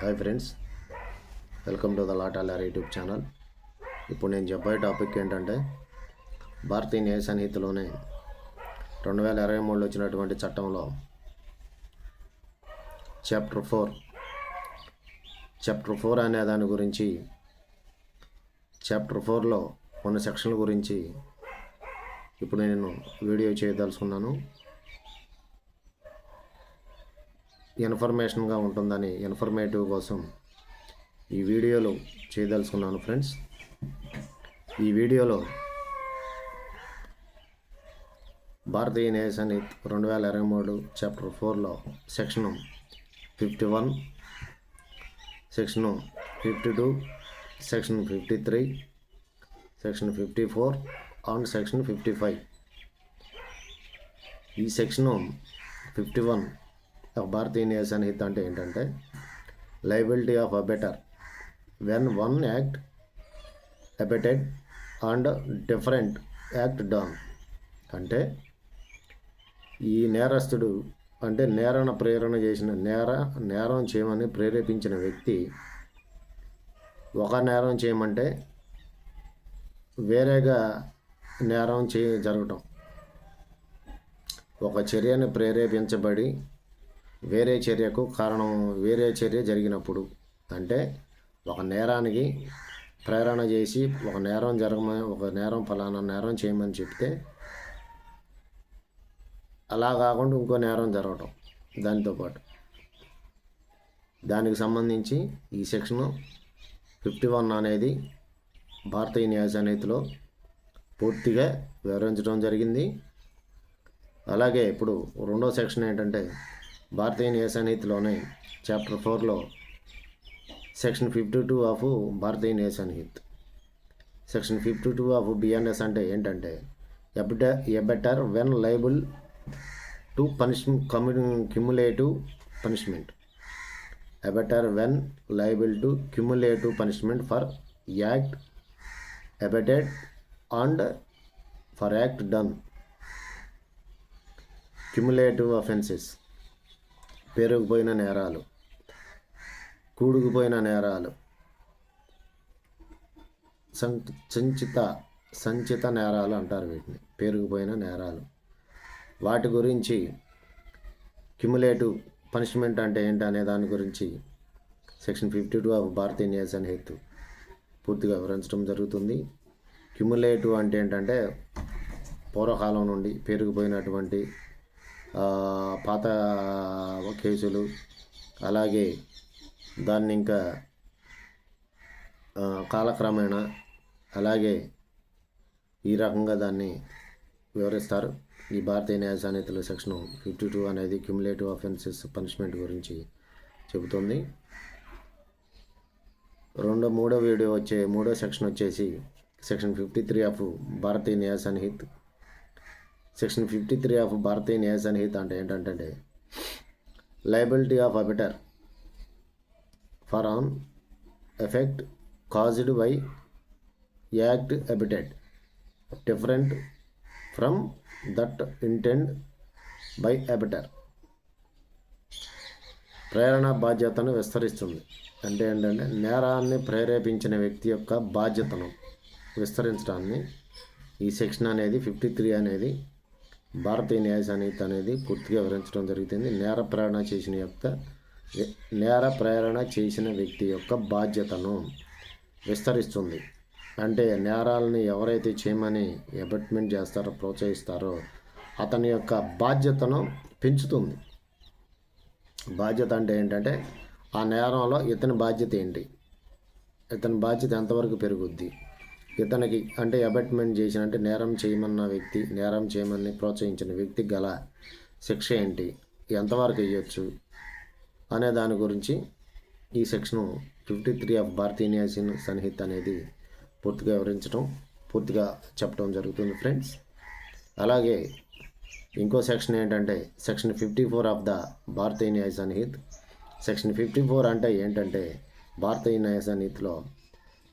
Hi friends welcome to the లాటాలర్ YouTube channel ఇప్పుడు నేను చెప్పే టాపిక్ ఏంటంటే భారతీయ న్యాయ సన్నిహితలోనే రెండు వేల ఇరవై మూడులో వచ్చినటువంటి చట్టంలో చాప్టర్ ఫోర్ చాప్టర్ ఫోర్ అనే దాని గురించి చాప్టర్ ఫోర్లో కొన్ని సెక్షన్ల గురించి ఇప్పుడు నేను వీడియో చేయదలుచుకున్నాను. ఇన్ఫర్మేషన్గా ఉంటుందని ఇన్ఫర్మేటివ్ కోసం ఈ వీడియోలో చేయదలుచుకున్నాను ఫ్రెండ్స్. ఈ వీడియోలో భారతీయ న్యాయ రెండు వేల ఇరవై మూడు చాప్టర్ ఫోర్లో section fifty one section fifty two section fifty three section fifty four and section fifty five. ఈ section fifty one Bharatiya Nyaya Sanhita అంటే ఏంటంటే liability of abettor when one act abetted and different act done అంటే ఈ నేరస్తుడు అంటే నేరణ ప్రేరణ చేసిన నేర నేరం చేయమని ప్రేరేపించిన వ్యక్తి ఒక నేరం చేయమంటే వేరేగా నేరం చే జరగటం. ఒక చర్యని ప్రేరేపించబడి వేరే చర్యకు కారణం వేరే చర్య జరిగినప్పుడు అంటే ఒక నేరానికి ప్రేరణ చేసి ఒక నేరం జరగమని ఒక నేరం ఫలానా నేరం చేయమని చెప్తే అలా కాకుండా ఇంకో నేరం జరగటం దానితో పాటు. దానికి సంబంధించి ఈ సెక్షన్ ఫిఫ్టీ వన్ అనేది భారతీయ న్యాయసనేతిలో పూర్తిగా వివరించడం జరిగింది. అలాగే ఇప్పుడు రెండో సెక్షన్ ఏంటంటే భారతీయ న్యాయ చాప్టర్ ఫోర్లో section fifty two of Bharatiya Nyaya Sanhita. Section fifty two of BNS అంటే ఏంటంటే abettor abettor when liable to punishment కమ్యూ cumulative punishment abettor when liable to cumulative punishment for act abetted and for act done cumulative offences పెరుగుపోయిన నేరాలు కూడుకుపోయిన నేరాలు సం సంచిత సంచిత నేరాలు అంటారు వీటిని. పేరుకుపోయిన నేరాలు. వాటి గురించి క్యుములేటివ్ పనిష్మెంట్ అంటే ఏంటి అనే దాని గురించి section fifty two of Bharatiya Nyaya Sanhita పూర్తిగా వివరించడం జరుగుతుంది. క్యుములేటివ్ అంటే ఏంటంటే పూర్వకాలం నుండి పెరిగిపోయినటువంటి పాత కేసులు అలాగే దాన్ని ఇంకా కాలక్రమేణా అలాగే ఈ రకంగా దాన్ని వివరిస్తారు. ఈ భారతీయ న్యాయ సాన్నిధ్యుల సెక్షన్ ఫిఫ్టీ టూ అనేది క్యుములేటివ్ అఫెన్సెస్ పనిష్మెంట్ గురించి చెబుతుంది. రెండో మూడో వీడియో వచ్చే మూడో సెక్షన్ వచ్చేసి section fifty three of Bharatiya Nyaya Sanhita section fifty three of Bharatiya Nyaya Sanhita అంటే ఏంటంటే liability of abettor for an effect caused by act abetted different from that intended by abettor. ప్రేరణ బాధ్యతను విస్తరిస్తుంది. అంటే ఏంటంటే నేరాన్ని ప్రేరేపించిన వ్యక్తి యొక్క బాధ్యతను విస్తరించడాన్ని ఈ సెక్షన్ అనేది ఫిఫ్టీ త్రీ అనేది భారతీయ న్యాయ సన్నిహిత అనేది పూర్తిగా వివరించడం జరుగుతుంది నేర ప్రేరణ చేసిన యొక్క నేర ప్రేరణ చేసిన వ్యక్తి యొక్క బాధ్యతను విస్తరిస్తుంది. అంటే నేరాలని ఎవరైతే చేయమని అబట్మెంట్ చేస్తారో ప్రోత్సహిస్తారో అతని యొక్క బాధ్యతను పెంచుతుంది. బాధ్యత అంటే ఏంటంటే ఆ నేరంలో ఇతని బాధ్యత ఏంటి? ఇతని బాధ్యత ఎంతవరకు పెరుగుద్ది? ఇతనికి అంటే అబట్మెంట్ చేసిన అంటే నేరం చేయమన్న వ్యక్తి నేరం చేయమని ప్రోత్సహించిన వ్యక్తి గల శిక్ష ఏంటి? ఎంతవరకు ఇవ్వచ్చు అనే దాని గురించి ఈ section fifty three of Bharatiya Nyaya Sanhita అనేది పూర్తిగా వివరించడం పూర్తిగా చెప్పడం జరుగుతుంది ఫ్రెండ్స్. అలాగే ఇంకో సెక్షన్ ఏంటంటే section fifty four of the Bharatiya Nyaya Sanhita. Section fifty four అంటే ఏంటంటే Bharatiya Nyaya సన్నిహిత్లో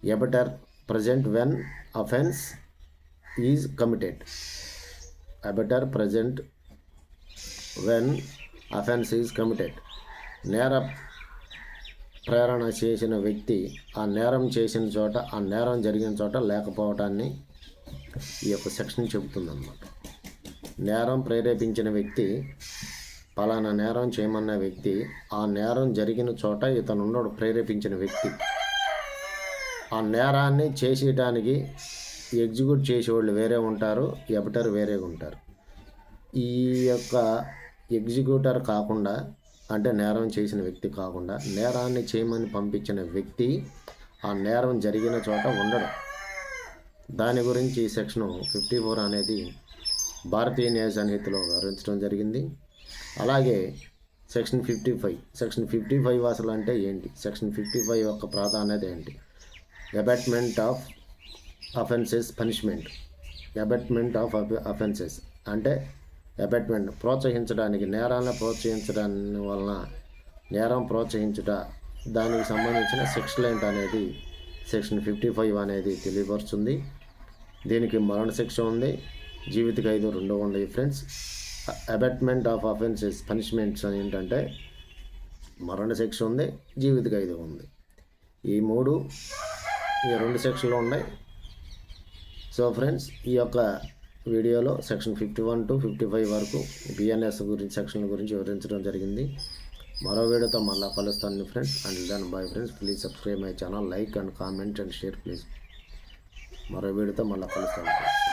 abettor present when offence is committed abettor present when offence is committed నేర ప్రేరణ చేసిన వ్యక్తి ఆ నేరం చేసిన చోట ఆ నేరం జరిగిన చోట లేకపోవటాన్ని ఈ యొక్క సెక్షన్ చెబుతుందన్నమాట. నేరం ప్రేరేపించిన వ్యక్తి పలానా నేరం చేయమన్న వ్యక్తి ఆ నేరం జరిగిన చోట ఇతను ఉన్నాడు ప్రేరేపించిన వ్యక్తి ఆ నేరాన్ని చేసేయడానికి ఎగ్జిక్యూట్ చేసేవాళ్ళు వేరే ఉంటారు ఎబిటర్ వేరేగా ఉంటారు. ఈ యొక్క ఎగ్జిక్యూటర్ కాకుండా అంటే నేరం చేసిన వ్యక్తి కాకుండా నేరాన్ని చేయమని పంపించిన వ్యక్తి ఆ నేరం జరిగిన చోట ఉండడం. దాని గురించి ఈ సెక్షన్ ఫిఫ్టీ ఫోర్ అనేది భారతీయ న్యాయ సంహితలో వివరించడం జరిగింది. అలాగే section fifty five section fifty five అసలు అంటే ఏంటి? సెక్షన్ ఫిఫ్టీ ఫైవ్ యొక్క ప్రాధాన్యత ఏంటి? Abetment of offences punishment. Abetment of offences అంటే అబెట్మెంట్ ప్రోత్సహించడానికి నేరాలను ప్రోత్సహించడాన్ని వలన నేరం ప్రోత్సహించుట దానికి సంబంధించిన సెక్షన్ ఏంటి అనేది సెక్షన్ ఫిఫ్టీ ఫైవ్ అనేది తెలియపరుస్తుంది. దీనికి మరణ శిక్ష ఉంది. జీవిత ఖైదు రెండో ఉన్నాయి friends. Abetment of offences punishments అని ఏంటంటే మరణ శిక్ష ఉంది జీవిత ఖైదు ఉంది ఈ మూడు ఈ రెండు సెక్షన్లు ఉన్నాయి. సో ఫ్రెండ్స్ ఈ యొక్క వీడియోలో section fifty one to fifty five వరకు బిఎన్ఎస్ గురించి సెక్షన్ల గురించి వివరించడం జరిగింది. మరో వీడియోతో మళ్ళీ కలుస్తాను ఫ్రెండ్స్. అండ్ దాని bye friends please subscribe my channel like and comment and share please మరో వీడియోతో మళ్ళీ కలుస్తాను.